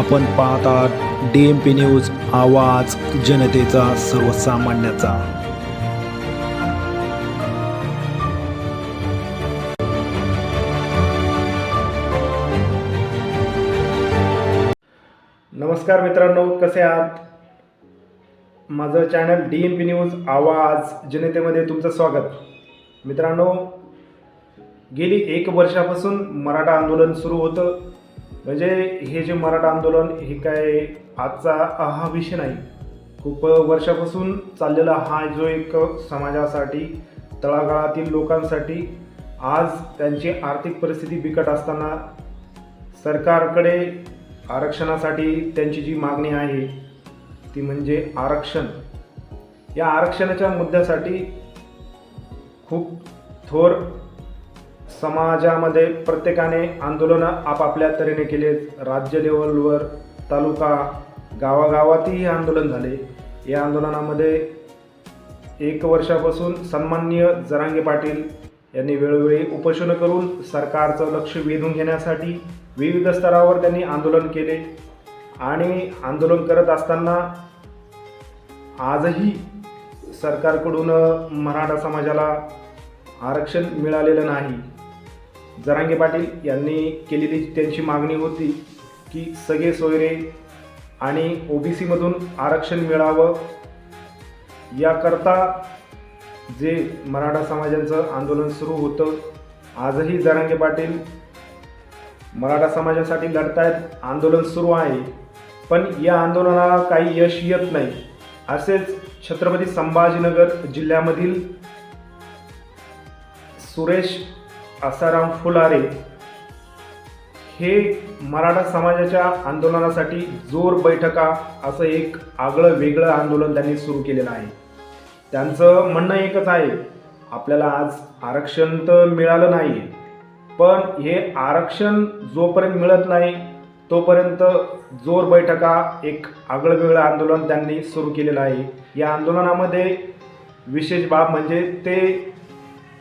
आपण पाहतात D M P news आवाज जनतेचा सर्वसामान्याचा. नमस्कार मित्रांनो कसे आहात? माझं channel D M P news आवाज जनतेमध्ये तुमचं स्वागत. मित्रांनो गेली एक वर्षापासून मराठा आंदोलन सुरू होतं. म्हणजे हे जे मराठा आंदोलन हे काय आजचा हा विषय नाही. खूप वर्षापासून चाललेला हा जो एक समाजासाठी तळागाळातील लोकांसाठी आज त्यांची आर्थिक परिस्थिती बिकट असताना सरकारकडे आरक्षणासाठी त्यांची जी मागणी आहे ती म्हणजे आरक्षण. या आरक्षणाच्या मुद्द्यासाठी खूप थोर समाजामध्ये प्रत्येकाने आंदोलनं आपापल्या तऱ्हेने केले राज्य लेवलवर तालुका गावागावातही आंदोलन झाले. या आंदोलनामध्ये एक वर्षापासून सन्माननीय जरांगे पाटील यांनी वेळोवेळी उपोषणं करून सरकारचं लक्ष वेधून घेण्यासाठी विविध स्तरावर त्यांनी आंदोलन केले आणि आंदोलन करत असताना आजही सरकारकडून मराठा समाजाला आरक्षण मिळालेलं नाही. जरांगे पाटील यांनी केलेली त्यांची मागणी होती की सगळे सोयरे आणि ओ बी सीमधून आरक्षण मिळावं. याकरता जे मराठा समाजाचं आंदोलन सुरू होतं आजही जरांगे पाटील मराठा समाजासाठी लढतायत आंदोलन सुरू आहे. पण या आंदोलनाला काही यश येत नाही. असेच छत्रपती संभाजीनगर जिल्ह्यामधील सुरेश आसाराम फुलारे हे मराठा समाजाच्या आंदोलनासाठी जोर बैठका असं एक आगळं वेगळं आंदोलन त्यांनी सुरू केलेलं आहे. त्यांचं म्हणणं एकच आहे आपल्याला आज आरक्षण तर मिळालं नाही पण हे आरक्षण जोपर्यंत मिळत नाही तोपर्यंत जोर बैठका एक आगळं वेगळं आंदोलन त्यांनी सुरू केलेलं आहे. या आंदोलनामध्ये विशेष बाब म्हणजे ते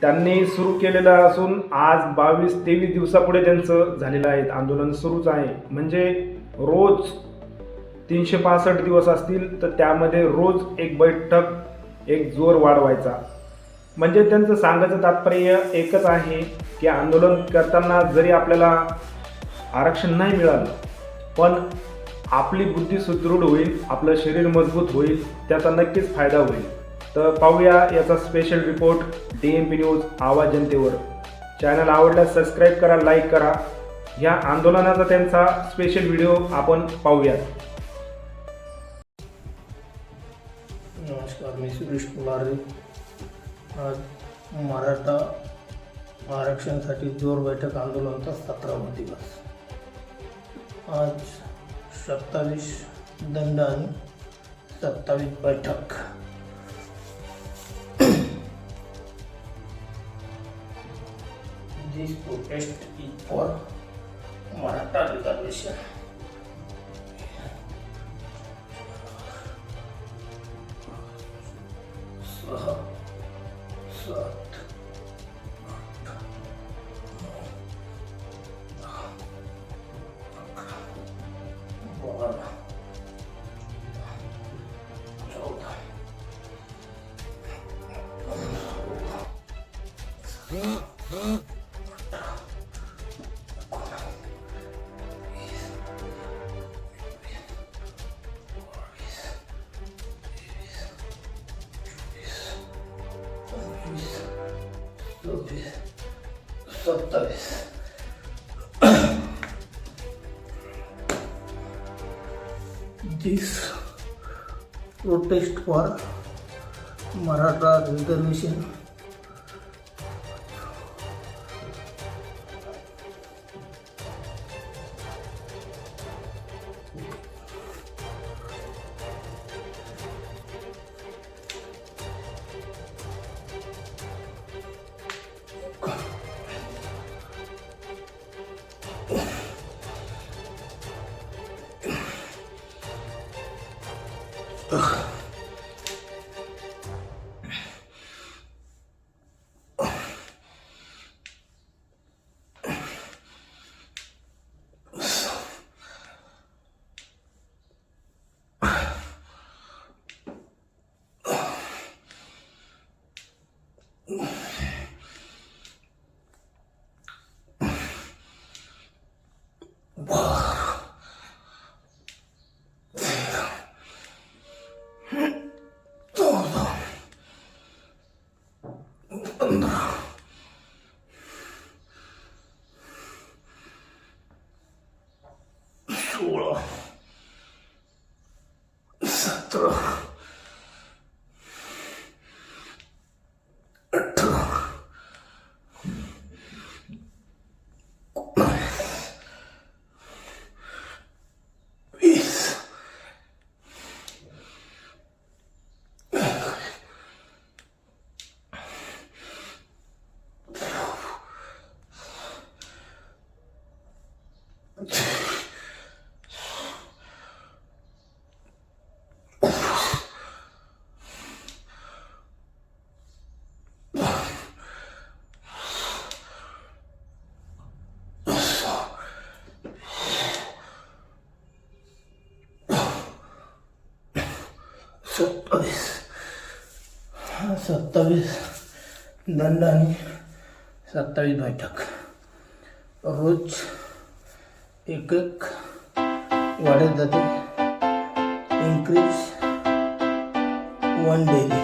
त्यांनी सुरू केलेलं असून आज बावीस तेवीस दिवसापुढे त्यांचं झालेलं आहे. आंदोलन सुरूच आहे. म्हणजे रोज तीनशे पासष्ट दिवस असतील तर त्यामध्ये रोज एक बैठक एक जोर वाढवायचा. म्हणजे त्यांचं सांगायचं तात्पर्य एकच आहे की आंदोलन करताना जरी आपल्याला आरक्षण नाही मिळालं पण आपली बुद्धी सुदृढ होईल आपलं शरीर मजबूत होईल त्याचा नक्कीच फायदा होईल. तर पाहूया याचा special report D M P news आवाज जनतेवर. चॅनल आवडल्यास सबस्क्राईब करा लाईक करा. ह्या आंदोलनाचा त्यांचा स्पेशल व्हिडिओ आपण पाहूयात. नमस्कार मी सुरेश कुलारे आज मराठा आरक्षणासाठी जोर बैठक आंदोलनाचा सतरावा दिवस. आज सत्तावीस दंड आणि सत्तावीस बैठक. de protesto e fora. Maratá de cabeça. Só. Só. सत्तावीस This protest for Maratha reservation róla. Visszatudok. सत्तावीस. सत्तावीस दंड आणि सत्तावीस बैठक. रोज एक एक वाढत जाते. Increase one daily